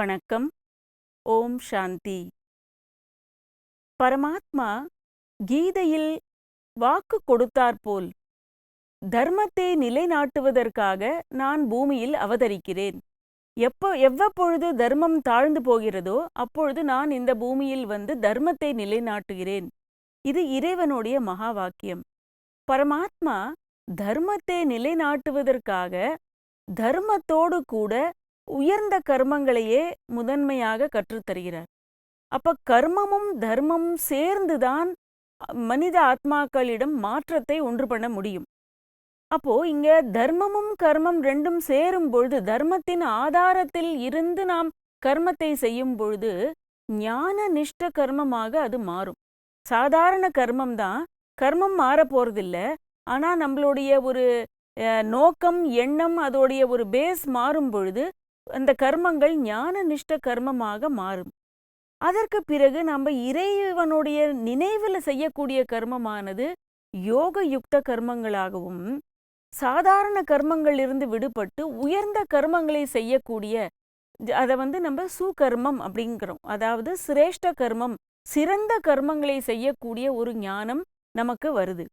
வணக்கம். ஓம் சாந்தி. பரமாத்மா கீதையில் வாக்கு கொடுத்தாற்போல் தர்மத்தை நிலைநாட்டுவதற்காக நான் பூமியில் அவதரிக்கிறேன். எப்போ எவ்வப்பொழுது தர்மம் தாழ்ந்து போகிறதோ அப்பொழுது நான் இந்த பூமியில் வந்து தர்மத்தை நிலைநாட்டுகிறேன். இது இறைவனுடைய மகா வாக்கியம் பரமாத்மா தர்மத்தை நிலைநாட்டுவதற்காக தர்மத்தோடு கூட உயர்ந்த கர்மங்களையே முதன்மையாக கற்றுத்தருகிறார் அப்ப கர்மமும் தர்மமும் சேர்ந்துதான் மனித ஆத்மாக்களிடம் மாற்றத்தை ஒன்று பண்ண முடியும். அப்போ இங்க தர்மமும் கர்மம் ரெண்டும் சேரும் பொழுது தர்மத்தின் ஆதாரத்தில் இருந்து நாம் கர்மத்தை செய்யும் பொழுது ஞான நிஷ்ட கர்மமாக அது மாறும். சாதாரண கர்மம் தான் கர்மம் மாற போறதில்ல. ஆனா நம்மளுடைய ஒரு நோக்கம் எண்ணம் அதோடைய ஒரு பேஸ் மாறும் பொழுது அந்த கர்மங்கள் ஞான நிஷ்ட கர்மமாக மாறும். அதற்கு பிறகு நம்ம இறைவனுடைய நினைவில் செய்யக்கூடிய கர்மமானது யோக யுக்த கர்மங்களாகவும் சாதாரண கர்மங்களிலிருந்து விடுபட்டு உயர்ந்த கர்மங்களை செய்யக்கூடிய அதை வந்து நம்ம சுகர்மம் அப்படிங்கிறோம். அதாவது சிரேஷ்ட கர்மம் சிறந்த கர்மங்களை செய்யக்கூடிய ஒரு ஞானம் நமக்கு வருது.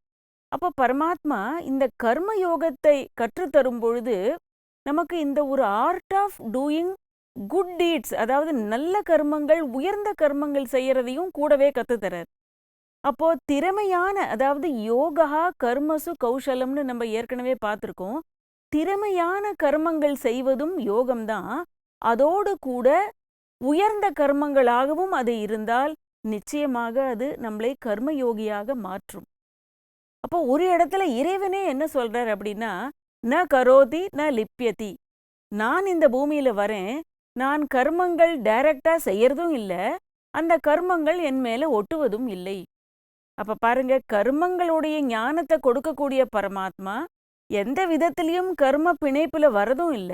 அப்போ பரமாத்மா இந்த கர்ம யோகத்தை கற்றுத்தரும் பொழுது நமக்கு இந்த ஒரு art of doing good deeds அதாவது நல்ல கர்மங்கள் உயர்ந்த கர்மங்கள் செய்யறதையும் கூடவே கத்துத்தரார் அப்போ திறமையான அதாவது யோகா கர்மசு கௌசலம்னு நம்ம ஏற்கனவே பார்த்துருக்கோம். திறமையான கர்மங்கள் செய்வதும் யோகம்தான். அதோடு கூட உயர்ந்த கர்மங்களாகவும் அது இருந்தால் நிச்சயமாக அது நம்மளை கர்மயோகியாக மாற்றும். அப்போ ஒரு இடத்துல இறைவனே என்ன சொல்றார் அப்படின்னா ந கரோதி ந லிப்யதி. நான் இந்த பூமியில வரேன். நான் கர்மங்கள் டைரக்டா செய்யறதும் இல்ல. அந்த கர்மங்கள் என் மேல ஒட்டுவதும் இல்லை. அப்ப பாருங்க கர்மங்களுடைய ஞானத்தை கொடுக்கக்கூடிய பரமாத்மா எந்த விதத்திலையும் கர்ம பிணைப்புல வரதும் இல்ல.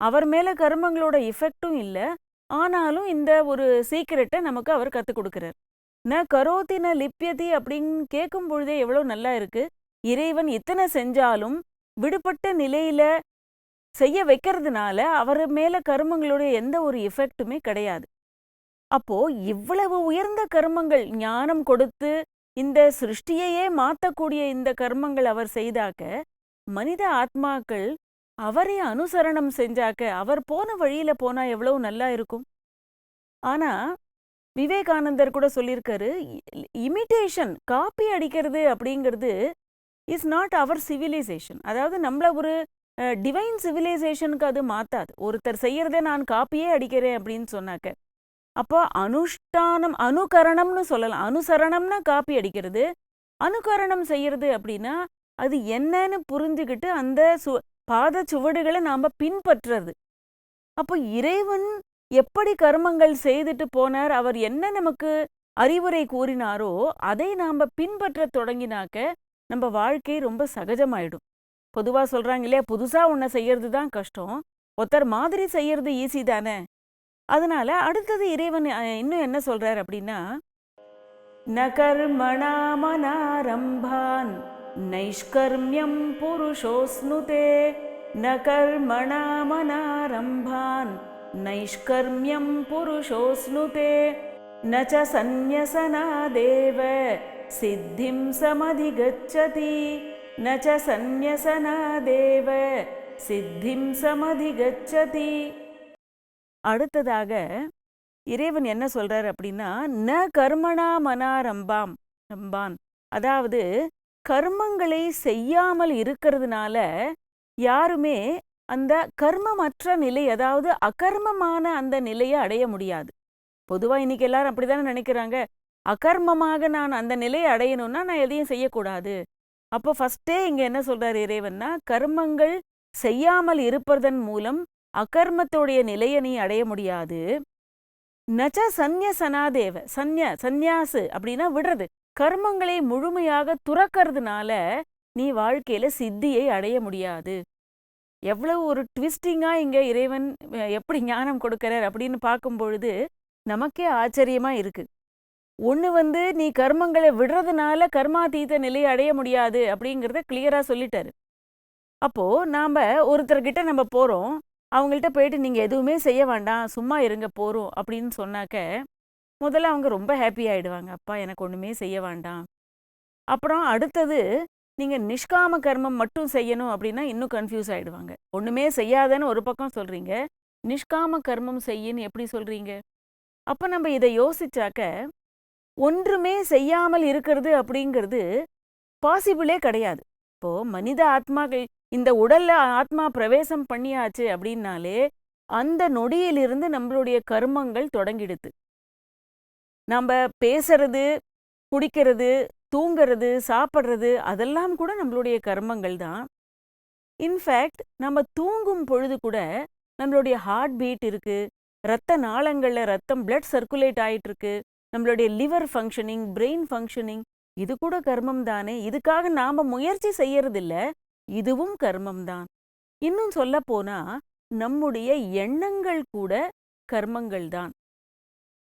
அவர் மேல கர்மங்களோட இஃபெக்டும் இல்ல. ஆனாலும் இந்த ஒரு சீக்கிரட்டை நமக்கு அவர் கத்துக் கொடுக்கிறார். ந கரோதி ந லிப்யதி அப்படின்னு கேட்கும் பொழுதே எவ்வளவு நல்லா இருக்கு. இறைவன் இத்தனை செஞ்சாலும் விடுபட்ட நிலையில செய்ய வைக்கிறதுனால அவர் மேல கர்மங்களுடைய எந்த ஒரு எஃபெக்ட்டுமே கிடையாது. அப்போ இவ்வளவு உயர்ந்த கர்மங்கள் ஞானம் கொடுத்து இந்த சிருஷ்டியையே மாத்தக்கூடிய இந்த கர்மங்கள் அவர் செய்தாக்க மனித ஆத்மாக்கள் அவரை அனுசரணம் செஞ்சாக்க அவர் போன வழியில போனா எவ்வளவு நல்லா இருக்கும்? ஆனா விவேகானந்தர் கூட சொல்லியிருக்காரு இமிட்டேஷன் காப்பி அடிக்கிறது அப்படிங்கிறது இஸ் நாட் அவர் சிவிலைசேஷன் அதாவது நம்மள ஒரு டிவைன் சிவிலைசேஷனுக்கு அது மாத்தாது. ஒருத்தர் செய்கிறத நான் காப்பியே அடிக்கிறேன் அப்படின்னு சொன்னாக்க அப்போ அனுஷ்டானம் அனுகரணம்னு சொல்லலாம். அனுசரணம்னா காப்பி அடிக்கிறது. அனுகரணம் செய்யறது அப்படின்னா அது என்னன்னு புரிஞ்சுக்கிட்டு அந்த சு பாத சுவடுகளை நாம பின்பற்றுறது அப்போ இறைவன் எப்படி கர்மங்கள் செய்துட்டு போனார் அவர் என்ன நமக்கு அறிவுரை கூறினாரோ அதை நாம பின்பற்ற தொடங்கினாக்க நம்ம வாழ்க்கை ரொம்ப சகஜமாயிடும். பொதுவாக சொல்கிறாங்க இல்லையா புதுசாக ஒன்றை செய்யறது தான் கஷ்டம். ஒருத்தர் மாதிரி செய்யறது ஈஸி தானே. அதனால அடுத்தது இறைவன் இன்னும் என்ன சொல்றார் அப்படின்னா நகர்மணாமனாரம்பான் நைஷ்கர்மியம் புருஷோஸ்னுதே. நகர்மணாமனாரம்பான் நைஷ்கர்மியம் புருஷோஸ்னுதே. நச்ச சந்நியசனா தேவ சித்திம் சமதிகச்சதி ந ச சந்நியசனாதேவ சித்திம் சமதிகச்சதி. அடுத்ததாக இறைவன் என்ன சொல்றார் அப்படின்னா ந கர்மணா மனாரம்பாம் ரம்பான். அதாவது கர்மங்களை செய்யாமல் இருக்கிறதுனால யாருமே அந்த கர்மமற்ற நிலை அதாவது அகர்மமான அந்த நிலையை அடைய முடியாது. பொதுவா இன்னைக்கு எல்லாரும் அப்படித்தானே நினைக்கிறாங்க. அகர்மமாக நான் அந்த நிலையை அடையணும்னா நான் எதையும் செய்யக்கூடாது. அப்போ ஃபர்ஸ்டே இங்க என்ன சொல்றாரு இறைவன்னா கர்மங்கள் செய்யாமல் இருப்பதன் மூலம் அகர்மத்தோடைய நிலையை நீ அடைய முடியாது. நச்ச சந்நிய சனாதேவ சந்ய சந்நியாசு அப்படின்னா விடுறது. கர்மங்களை முழுமையாக துறக்கிறதுனால நீ வாழ்க்கையில சித்தியை அடைய முடியாது. எவ்வளவு ஒரு ட்விஸ்டிங்கா இங்க இறைவன் எப்படி ஞானம் கொடுக்கிறார் அப்படின்னு பார்க்கும் பொழுது நமக்கே ஆச்சரியமா இருக்கு. ஒன்று வந்து நீ கர்மங்களை விடுறதுனால கர்மாதீத நிலையை அடைய முடியாது அப்படிங்கிறத கிளியராக சொல்லிட்டாரு. அப்போது நாம் ஒருத்தர்கிட்ட நம்ம போகிறோம் அவங்கள்ட்ட போயிட்டு நீங்கள் எதுவுமே செய்ய வேண்டாம். சும்மா இருங்க போகிறோம் அப்படின்னு சொன்னாக்க முதல்ல அவங்க ரொம்ப ஹாப்பி ஆகிடுவாங்க அப்பா எனக்கு ஒன்றுமே செய்ய வேண்டாம். அப்புறம் அடுத்தது நீங்கள் நிஷ்காம கர்மம் மட்டும் செய்யணும் அப்படின்னா இன்னும் கன்ஃபியூஸ் ஆகிடுவாங்க ஒன்றுமே செய்யாதன்னு ஒரு பக்கம் சொல்கிறீங்க நிஷ்காம கர்மம் செய்யின்னு எப்படி சொல்கிறீங்க அப்போ நம்ம இதை யோசிச்சாக்க ஒன்றுமே செய்யாமல் இருக்கிறது அப்படிங்கிறது பாசிபிளே கிடையாது. இப்போ மனித ஆத்மாக்கள் இந்த உடல்ல ஆத்மா பிரவேசம் பண்ணியாச்சு அப்படின்னாலே அந்த நொடியிலிருந்து நம்மளுடைய கர்மங்கள் தொடங்கிடுது. நம்ம பேசுறது குடிக்கிறது தூங்கிறது சாப்பிட்றது அதெல்லாம் கூட நம்மளுடைய கர்மங்கள் தான். இன்ஃபேக்ட் நம்ம தூங்கும் பொழுது கூட நம்மளுடைய ஹார்ட் பீட் இருக்கு ரத்த நாளங்கள்ல ரத்தம் பிளட் சர்க்குலேட் ஆயிட்டு இருக்கு நம்மளுடைய லிவர் ஃபங்க்ஷனிங் பிரெயின் ஃபங்க்ஷனிங் இது கூட கர்மம் தானே. இதுக்காக நாம முயற்சி செய்யறதில்ல. இதுவும் கர்மம் தான். இன்னும் சொல்ல போனா நம்முடைய எண்ணங்கள் கூட கர்மங்கள் தான்.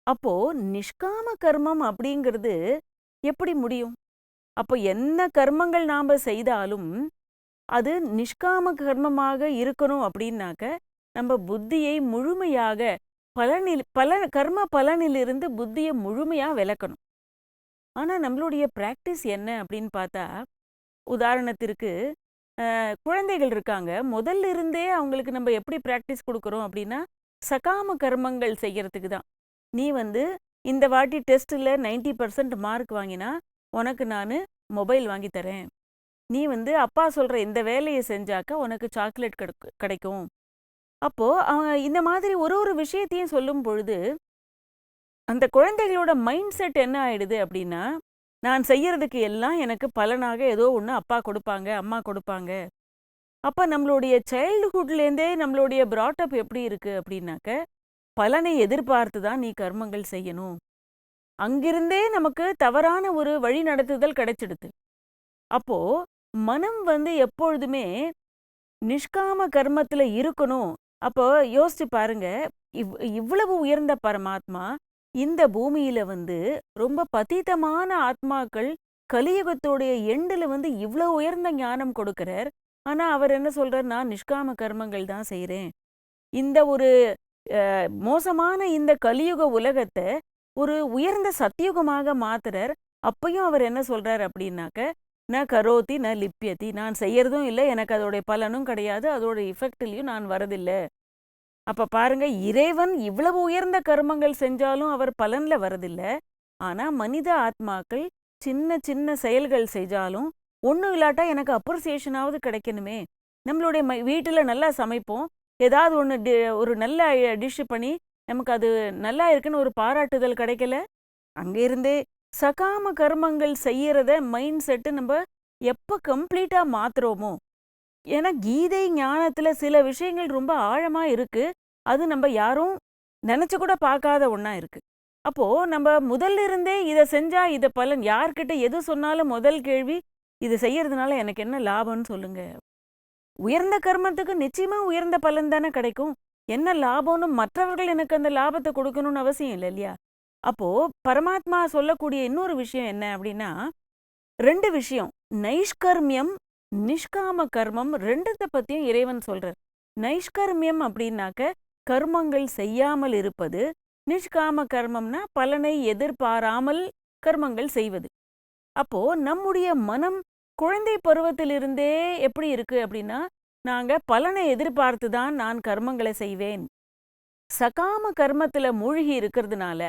அப்போ நிஷ்காம கர்மம் அப்படிங்கிறது எப்படி முடியும்? அப்போ என்ன கர்மங்கள் நாம செய்தாலும் அது நிஷ்காம கர்மமாக இருக்கணும் அப்படின்னாக்க நம்ம புத்தியை முழுமையாக பலனில் பல கர்ம பலனிலிருந்து புத்தியை முழுமையா விளக்கணும். ஆனா நம்மளுடைய பிராக்டிஸ் என்ன அப்படின்னு பார்த்தா உதாரணத்திற்கு குழந்தைகள் இருக்காங்க. முதல்ல இருந்தே அவங்களுக்கு நம்ம எப்படி பிராக்டிஸ் கொடுக்குறோம் அப்படின்னா சகாம கர்மங்கள் செய்யறதுக்கு தான். நீ வந்து இந்த வாட்டி டெஸ்ட்டில் 90% பர்சன்ட் மார்க் வாங்கினா உனக்கு நான் மொபைல் வாங்கி தரேன். நீ வந்து அப்பா சொல்ற இந்த வேலையை செஞ்சாக்கா உனக்கு சாக்லேட் கிடைக்கும். அப்போ அவங்க இந்த மாதிரி ஒரு ஒரு விஷயத்தையும் சொல்லும் பொழுது அந்த குழந்தைகளோட மைண்ட் செட் என்ன ஆயிடுது அப்படின்னா நான் செய்யறதுக்கு எல்லாம் எனக்கு பலனாக ஏதோ ஒன்று அப்பா கொடுப்பாங்க அம்மா கொடுப்பாங்க. அப்போ நம்மளுடைய சைல்டுஹுட்லேருந்தே நம்மளுடைய ப்ராட்டப் எப்படி இருக்கு அப்படின்னாக்க பலனை எதிர்பார்த்து தான் நீ கர்மங்கள் செய்யணும். அங்கிருந்தே நமக்கு தவறான ஒரு வழி நடத்துதல் கிடைச்சிடுது. அப்போ மனம் வந்து எப்பொழுதுமே நிஷ்காம கர்மத்துல இருக்கணும். அப்போ யோசிச்சு பாருங்க. இவ் இவ்வளவு உயர்ந்த பரமாத்மா இந்த பூமியில வந்து ரொம்ப பதீதமான ஆத்மாக்கள் கலியுகத்தோடைய எண்டுல வந்து இவ்வளவு உயர்ந்த ஞானம் கொடுக்கிறார். ஆனா அவர் என்ன சொல்றார்? நான் நிஷ்காம கர்மங்கள் தான் செய்கிறேன் இந்த ஒரு அஹ், மோசமான இந்த கலியுக உலகத்தை ஒரு உயர்ந்த சத்தியுகமாக மாத்துறார். அப்பயும் அவர் என்ன சொல்றார் அப்படின்னாக்க ந கரோதி ந லிப்பியதி நான் செய்யறதும் இல்லை. எனக்கு அதோடைய பலனும் கிடையாது. அதோட இஃபெக்ட்லையும் நான் வரதில்லை. அப்ப பாருங்க இறைவன் இவ்வளவு உயர்ந்த கர்மங்கள் செஞ்சாலும் அவர் பலன்ல வரதில்லை. ஆனா மனித ஆத்மாக்கள் சின்ன சின்ன செயல்கள் செஞ்சாலும் ஒன்றும் இல்லாட்டா எனக்கு அப்ரிசியேஷனாவது கிடைக்கணுமே. நம்மளுடைய வீட்டில் வீட்டுல நல்லா சமைப்போம். ஏதாவது ஒன்று ஒரு நல்ல டிஷ்ஷு பண்ணி நமக்கு அது நல்லா இருக்குன்னு ஒரு பாராட்டுதல் கிடைக்கல? அங்கிருந்தே சகாம கர்மங்கள் செய்யறத மைண்ட் செட்டு நம்ம எப்ப கம்ப்ளீட்டா மாத்துறோமோ? ஏன்னா கீதை ஞானத்துல சில விஷயங்கள் ரொம்ப ஆழமா இருக்கு. அது நம்ம யாரும் நினைச்சு கூட பார்க்காத ஒன்னா இருக்கு. அப்போ நம்ம முதல்ல இருந்தே இதை செஞ்சா இத பலன் யார்கிட்ட எது சொன்னாலும் முதல் கேள்வி இது செய்யறதுனால எனக்கு என்ன லாபம்னு சொல்லுங்க. உயர்ந்த கர்மத்துக்கு நிச்சயமா உயர்ந்த பலன் தானே கிடைக்கும். என்ன லாபம்னு மற்றவர்கள் எனக்கு அந்த லாபத்தை கொடுக்கணும்னு அவசியம் இல்லை இல்லையா? அப்போ பரமாத்மா சொல்லக்கூடிய இன்னொரு விஷயம் என்ன அப்படின்னா ரெண்டு விஷயம். நைஷ்கர்மியம் நிஷ்காம கர்மம் ரெண்டுத்த பத்தியும் இறைவன் சொல்றார். நைஷ்கர்மியம் அப்படின்னாக்க கர்மங்கள் செய்யாமல் இருப்பது நிஷ்காம கர்மம்னா பலனை எதிர்பாராமல் கர்மங்கள் செய்வது. அப்போ நம்முடைய மனம் குழந்தை பருவத்திலிருந்தே எப்படி இருக்கு அப்படின்னா நாங்க பலனை எதிர்பார்த்து தான் நான் கர்மங்களை செய்வேன். சகாம கர்மத்துல மூழ்கி இருக்கிறதுனால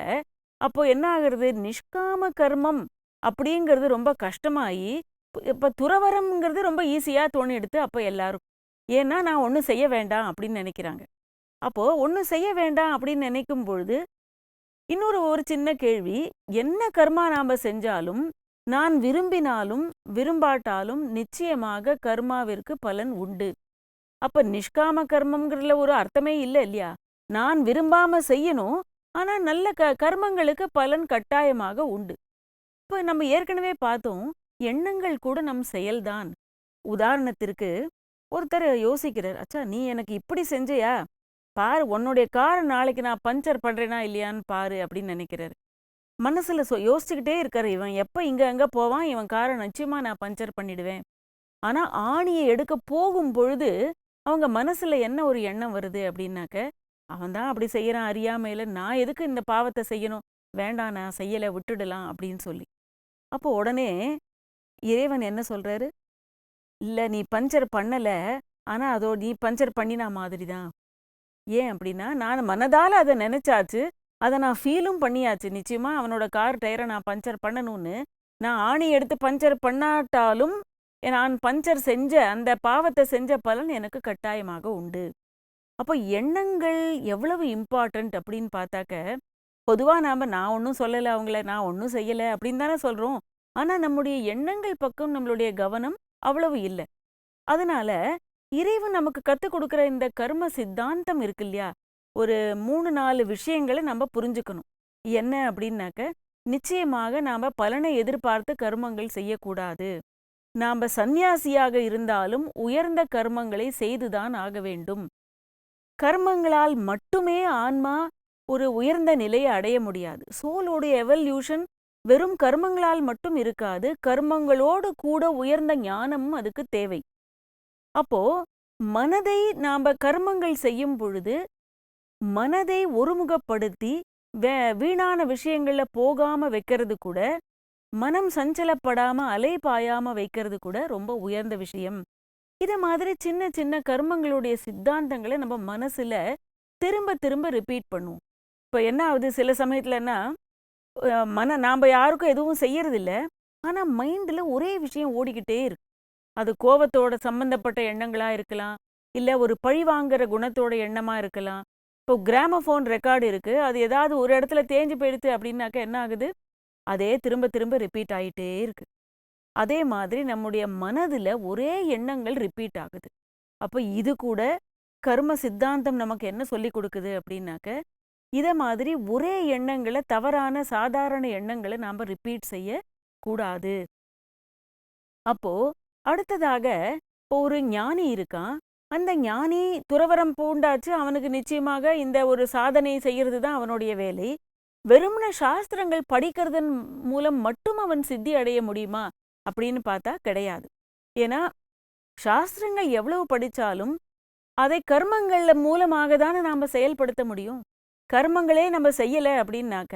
அப்போ என்ன ஆகுறது? நிஷ்காம கர்மம் அப்படிங்கிறது ரொம்ப கஷ்டமாயி இப்ப துறவரம்ங்கிறது ரொம்ப ஈஸியா தோணி எடுத்து அப்போ எல்லாரும் ஏன்னா நான் ஒன்றும் செய்ய வேண்டாம் அப்படின்னு நினைக்கிறாங்க. அப்போ ஒன்றும் செய்ய வேண்டாம் அப்படின்னு நினைக்கும் பொழுது இன்னொரு ஒரு சின்ன கேள்வி என்ன கர்மா நாம செஞ்சாலும் நான் விரும்பினாலும் விரும்பாட்டாலும் நிச்சயமாக கர்மாவிற்கு பலன் உண்டு. அப்ப நிஷ்காம கர்மம்ங்கிறதுல ஒரு அர்த்தமே இல்லை இல்லையா? நான் விரும்பாம செய்யணும் ஆனா நல்ல க கர்மங்களுக்கு பலன் கட்டாயமாக உண்டு. இப்ப நம்ம ஏற்கனவே பார்த்தோம் எண்ணங்கள் கூட நம் செயல்தான். உதாரணத்திற்கு ஒருத்தர் யோசிக்கிறார் அச்சா நீ எனக்கு இப்படி செஞ்சியா? பாரு உன்னுடைய காரை நாளைக்கு நான் பஞ்சர் பண்றேனா இல்லையான்னு பாரு அப்படின்னு நினைக்கிறாரு. மனசுல சொ யோசிச்சுக்கிட்டே இருக்காரு இவன். எப்ப இங்க அங்க போவான்? இவன் காரை நிச்சயமாக நான் பஞ்சர் பண்ணிடுவேன். ஆனா ஆணியை எடுக்க போகும் பொழுது அவங்க மனசுல என்ன ஒரு எண்ணம் வருது அப்படின்னாக்க அவன் தான் அப்படி செய்யறான் அறியாமையில நான் எதுக்கு இந்த பாவத்தை செய்யணும்? வேண்டாம் நான் செய்யல விட்டுடலாம் அப்படின்னு சொல்லி. அப்போ உடனே இறைவன் என்ன சொல்றாரு? இல்ல நீ பஞ்சர் பண்ணல. ஆனா அதோ நீ பஞ்சர் பண்ணினா மாதிரி தான். ஏன் அப்படின்னா நான் மனதால அதை நினச்சாச்சு. அதை நான் ஃபீலும் பண்ணியாச்சு. நிச்சயமா அவனோட கார் டயரை நான் பஞ்சர் பண்ணணும்னு. நான் ஆணி எடுத்து பஞ்சர் பண்ணாட்டாலும் நான் பஞ்சர் செஞ்ச அந்த பாவத்தை செஞ்ச பலன் எனக்கு கட்டாயமாக உண்டு. அப்போ எண்ணங்கள் எவ்வளவு இம்பார்ட்டன்ட் அப்படின்னு பார்த்தாக்க பொதுவா நாம நான் ஒன்றும் சொல்லலை அவங்கள நான் ஒன்றும் செய்யலை அப்படின்னு தானே சொல்றோம். ஆனா நம்முடைய எண்ணங்கள் பக்கம் நம்மளுடைய கவனம் அவ்வளவு இல்லை. அதனால இறைவன் நமக்கு கத்துக் கொடுக்குற இந்த கர்ம சித்தாந்தம் இருக்கு இல்லையா? ஒரு மூணு நாலு விஷயங்களை நம்ம புரிஞ்சுக்கணும். என்ன அப்படின்னாக்க நிச்சயமாக நாம பலனை எதிர்பார்த்து கர்மங்கள் செய்யக்கூடாது. நாம சந்நியாசியாக இருந்தாலும் உயர்ந்த கர்மங்களை செய்துதான் ஆக வேண்டும். கர்மங்களால் மட்டுமே ஆன்மா ஒரு உயர்ந்த நிலையை அடைய முடியாது. சோலோடைய எவல்யூஷன் வெறும் கர்மங்களால் மட்டும் இருக்காது கர்மங்களோடு கூட உயர்ந்த ஞானமும் அதுக்கு தேவை. அப்போ மனதை நாம கர்மங்கள் செய்யும் பொழுது மனதை ஒருமுகப்படுத்தி வே வீணான விஷயங்கள்ல போகாம வைக்கிறது கூட மனம் சஞ்சலப்படாம அலை பாயாம வைக்கிறது கூட ரொம்ப உயர்ந்த விஷயம். இத மாதிரி சின்ன சின்ன கர்மங்களுடைய சித்தாந்தங்களை நம்ம மனசுல திரும்ப திரும்ப ரிப்பீட் பண்ணுவோம். இப்ப என்ன ஆகுது? சில சமயத்துலன்னா மன நாம யாருக்கும் எதுவும் செய்யறது இல்ல ஆனா ஒரே விஷயம் ஓடிக்கிட்டே இருக்கு. அது கோவத்தோட சம்பந்தப்பட்ட எண்ணங்களா இருக்கலாம். இல்ல ஒரு பழி வாங்குற குணத்தோட எண்ணமா இருக்கலாம். இப்போ கிராமஃபோன் ரெக்கார்டு இருக்கு. அது ஏதாவது ஒரு இடத்துல தேஞ்சு போயிடுது அப்படின்னாக்க என்ன ஆகுது? அதே திரும்ப திரும்ப ரிப்பீட் ஆயிட்டே இருக்கு. அதே மாதிரி நம்முடைய மனதுல ஒரே எண்ணங்கள் ரிப்பீட் ஆகுது. அப்போ இது கூட கர்ம சித்தாந்தம் நமக்கு என்ன சொல்லி கொடுக்குது அப்படின்னாக்க இத மாதிரி ஒரே எண்ணங்களை தவறான சாதாரண எண்ணங்களை நாம ரிப்பீட் செய்ய கூடாது. அப்போ அடுத்ததாக இப்போ ஒரு ஞானி இருக்கான். அந்த ஞானி துறவரம் பூண்டாச்சு அவனுக்கு நிச்சயமாக இந்த ஒரு சாதனை செய்கிறது தான் அவனுடைய வேலை. வெறுமன சாஸ்திரங்கள் படிக்கிறதன் மூலம் மட்டும் அவன் சித்தி அடைய முடியுமா? அப்படின்னு பார்த்தா கிடையாது. ஏன்னா சாஸ்திரங்கள் எவ்வளவு படிச்சாலும் அதை கர்மங்கள்ல மூலமாக தானே நாம செயல்படுத்த முடியும். கர்மங்களே நம்ம செய்யல அப்படின்னாக்க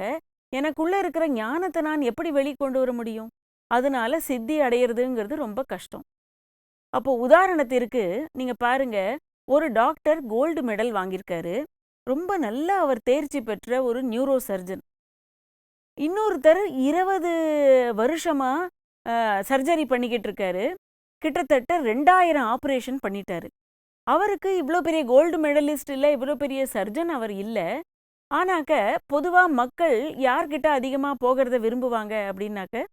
எனக்குள்ள இருக்கிற ஞானத்தை நான் எப்படி வெளிக்கொண்டு வர முடியும்? அதனால சித்தி அடையிறதுங்கிறது ரொம்ப கஷ்டம். அப்போ உதாரணத்திற்கு நீங்க பாருங்க ஒரு டாக்டர் கோல்டு மெடல் வாங்கியிருக்காரு. ரொம்ப நல்லா அவர் தேர்ச்சி பெற்ற ஒரு நியூரோ சர்ஜன் இன்னொருத்தர் இருபது வருஷமா சர்ஜரி பண்ணிக்கிட்டு இருக்காரு. கிட்டத்தட்ட ரெண்டாயிரம் ஆப்ரேஷன் பண்ணிட்டாரு. அவருக்கு இவ்வளோ பெரிய கோல்டு மெடலிஸ்ட் இல்லை இவ்வளோ பெரிய சர்ஜன் அவர் இல்லை. ஆனாக்க பொதுவா மக்கள் யார்கிட்ட அதிகமா போகிறத விரும்புவாங்க அப்படின்னாக்க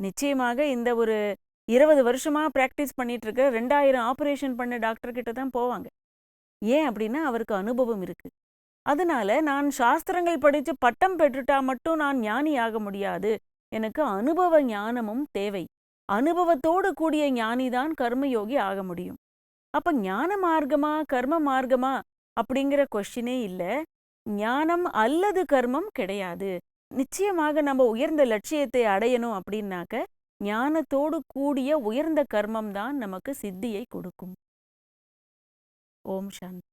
நிச்சயமாக இந்த ஒரு இருபது வருஷமா பிராக்டிஸ் பண்ணிட்டு இருக்க ரெண்டாயிரம் ஆபரேஷன் பண்ண டாக்டர் கிட்ட தான் போவாங்க. ஏன் அப்படின்னா அவருக்கு அனுபவம் இருக்கு. அதனால நான் சாஸ்திரங்கள் படிச்சு பட்டம் பெற்றுட்டா மட்டும் நான் ஞானி ஆக முடியாது. எனக்கு அனுபவ ஞானமும் தேவை. அனுபவத்தோடு கூடிய ஞானிதான் கர்மயோகி ஆக முடியும். அப்ப ஞான மார்க்கமா கர்ம மார்க்கமா அப்படிங்கிற கொஸ்டினே இல்ல. ஞானம் அல்லது கர்மம் கிடையாது. நிச்சயமாக நம்ம உயர்ந்த லட்சியத்தை அடையணும் அப்படின்னாக்க ஞானத்தோடு கூடிய உயர்ந்த கர்மம் தான் நமக்கு சித்தியை கொடுக்கும். ஓம் சாந்தி.